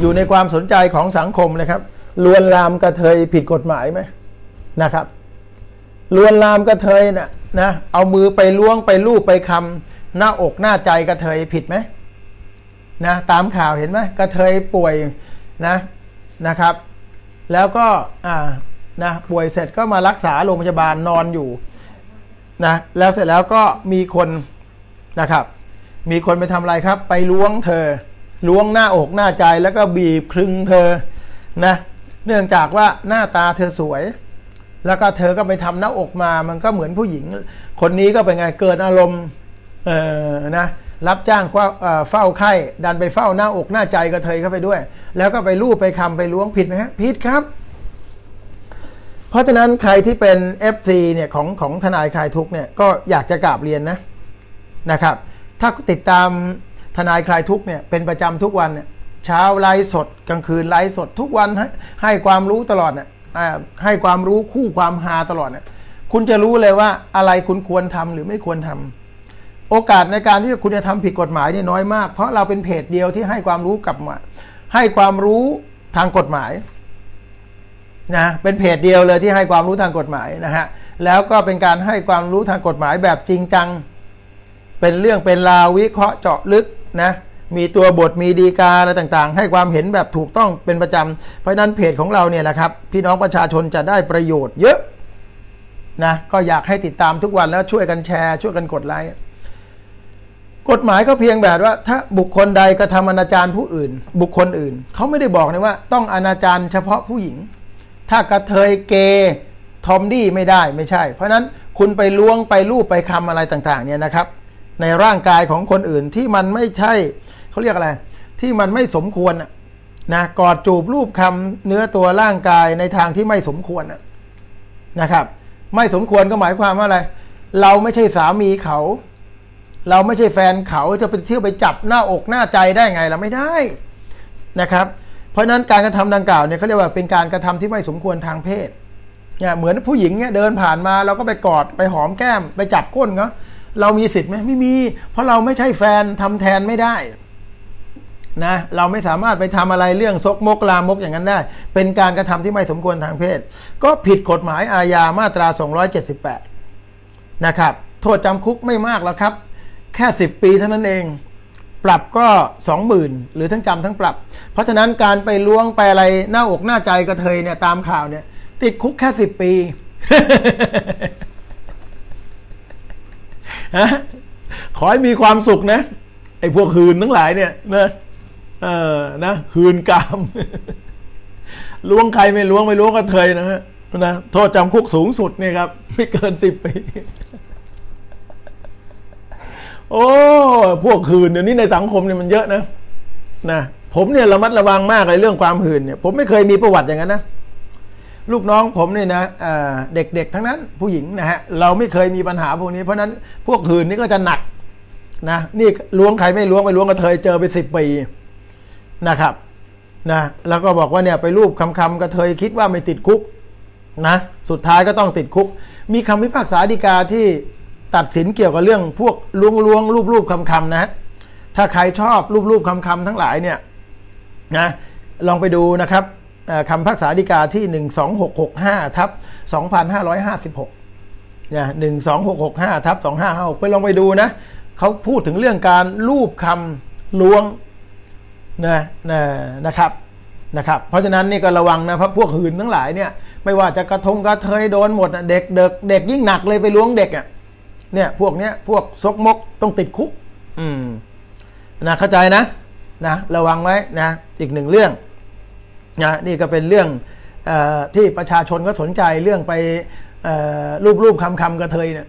อยู่ในความสนใจของสังคมเลยครับลวนลามกระเทยผิดกฎหมายไหมนะครับลวนลามกระเทยนะ่ะนะเอามือไปล้วงไปลูบไปคำหน้าอกหน้าใจกระเทยผิดไหมนะตามข่าวเห็นไหมกระเทยป่วยนะนะครับ แล้วก็อ่านะป่วยเสร็จก็มารักษาโรงพยาบาลนอนอยู่นะแล้วเสร็จแล้วก็มีคนนะครับ มีคนไปทำอะไรครับ ไปล้วงเธอ ล้วงหน้าอกหน้าใจแล้วก็บีบคลึงเธอนะ เนื่องจากว่าหน้าตาเธอสวย แล้วก็เธอก็ไปทำหน้าอกมามันก็เหมือนผู้หญิง คนนี้ก็เป็นไงเกิดอารมณ์เออนะรับจ้างเฝ้าไข้ ดันไปเฝ้าหน้าอกหน้าใจก็เทยเข้าไปด้วย แล้วก็ไปลูบไปคำไปล้วงผิดไหมฮะผิดครับ เพราะฉะนั้นใครที่เป็น FC เนี่ยของของทนายคลายทุกเนี่ยก็อยากจะกราบเรียนนะนะครับ ถ้าติดตาม ทนายคลายทุกเนี่ยเป็นประจำทุกวันเนี่ยเช้าไลฟ์สดกลางคืนไลฟ์สดทุกวันให้ให้ความรู้ตลอดเนี่ยให้ความรู้คู่ความฮาตลอดเนี่ยคุณจะรู้เลยว่าอะไรคุณควรทำหรือไม่ควรทำโอกาสในการที่คุณจะทำผิดกฎหมายเนี่ยน้อยมาก เพราะเราเป็นเพจเดียวที่ให้ความรู้กับมาให้ความรู้ทางกฎหมายนะเป็นเพจเดียวเลยที่ให้ความรู้ทางกฎหมายนะฮะแล้วก็เป็นการให้ความรู้ทางกฎหมายแบบจริงจัง เป็นเรื่องเป็นราววิเคราะห์เจาะลึก นะมีตัวบทมีดีกาอะไรต่างๆ ให้ความเห็นแบบถูกต้องเป็นประจำ เพราะนั้นเพจของเราเนี่ยนะครับ พี่น้องประชาชนจะได้ประโยชน์เยอะนะก็อยากให้ติดตามทุกวันแล้วช่วยกันแชร์ ช่วยกันกดไลค์กฎหมายก็เพียงแบบว่า ถ้าบุคคลใดกระทำอนาจารผู้อื่น บุคคลอื่น เขาไม่ได้บอกนะว่า ต้องอนาจารเฉพาะผู้หญิง ถ้ากระเทยเกย์ทอมดี้ไม่ได้ไม่ใช่ เพราะนั้นคุณไปล้วงไปลูบไปคำอะไรต่างๆเนี่ยนะครับ ในร่างกายของคนอื่นที่มันไม่ใช่เขาเรียกอะไร ที่มันไม่สมควรนะกอดจูบรูปคำเนื้อตัวร่างกายในทางที่ไม่สมควรนะครับ ไม่สมควรก็หมายความว่าอะไร เราไม่ใช่สามีเขา เราไม่ใช่แฟนเขาจะไปเที่ยวไปจับหน้าอกหน้าใจได้ไงเราไม่ได้นะครับ เพราะนั้นการกระทำดังกล่าวเนี่ยเขาเรียกว่าเป็นการกระทำที่ไม่สมควรทางเพศเนี่ยเหมือนผู้หญิงเนี่ยเดินผ่านมาเราก็ไปกอดไปหอมแก้มไปจับก้นเขาะ เรามีสิทธิ์ไหมไม่มี เพราะเราไม่ใช่แฟนทำแทนไม่ได้นะเราไม่สามารถไปทำอะไรเรื่องซกมกลามกอย่างนั้นได้ เป็นการกระทำที่ไม่สมควรทางเพศ ก็ผิดกฎหมายอาญามาตรา 278 นะครับ โทษจำคุกไม่มากแล้วครับ แค่ 10 ปีเท่านั้นเอง ปรับก็ 20,000 หรือทั้งจำทั้งปรับ เพราะฉะนั้นการไปล้วงไปอะไรหน้าอกหน้าใจกระเทยเนี่ยตามข่าวเนี่ยติดคุกแค่ 10 ปี ขอให้มีความสุขนะ ไอ้พวกหืนทั้งหลายเนี่ยนะเออนะหืนกามล้วงใครไม่ล้วงไม่ล้วงก็เทยนะฮะนะโทษจำคุกสูงสุดเนี่ยครับ ไม่เกินสิบปี โอ้ พวกหืนเดี๋ยวนี้ในสังคมเนี่ยมันเยอะนะนะผมเนี่ยระมัดระวังมากเลยเรื่องความหืนเนี่ย ผมไม่เคยมีประวัติอย่างนั้นนะ ลูกน้องผมเนี่ยนะเด็กๆทั้งนั้นผู้หญิงนะฮะเราไม่เคยมีปัญหาพวกนี้เพราะนั้นพวกหื่นนี่ก็จะหนักนะนี่ล้วงใครไม่ล้วงไปล้วงก็เทยเจอไปสิบปีนะครับนะแล้วก็บอกว่าเนี่ยไปรูปคำคำกระเทยคิดว่าไม่ติดคุกนะสุดท้ายก็ต้องติดคุก มีคำพิพากษาฎีกาที่ตัดสินเกี่ยวกับเรื่องพวกล้วงล้วงรูปรูปคำคำนะฮะถ้าใครชอบรูปรูปคำคำทั้งหลายเนี่ยนะลองไปดูนะครับ คำพิพากษาฎีกาที่ 12665ทับ2556นี่ย12665ทับ2556ไปลองไปดูนะเขาพูดถึงเรื่องการรูปคำล้วงนะนะนะครับนะครับ เพราะฉะนั้นนี่ก็ระวังนะเพราะพวกหื่นทั้งหลายเนี่ยไม่ว่าจะกระทงกระเทยโดนหมดเด็กเด็กเด็กยิ่งหนักเลยไปล้วงเด็กอะเนี่ยพวกเนี้ยพวกซกมกต้องติดคุก อืมนะเข้าใจนะนะ ระวังไว้นะอีกหนึ่งเรื่อง นะนี่ก็เป็นเรื่องอที่ประชาชนก็สนใจเรื่องไปรูปรูปคำคำกระเทยเนี่ย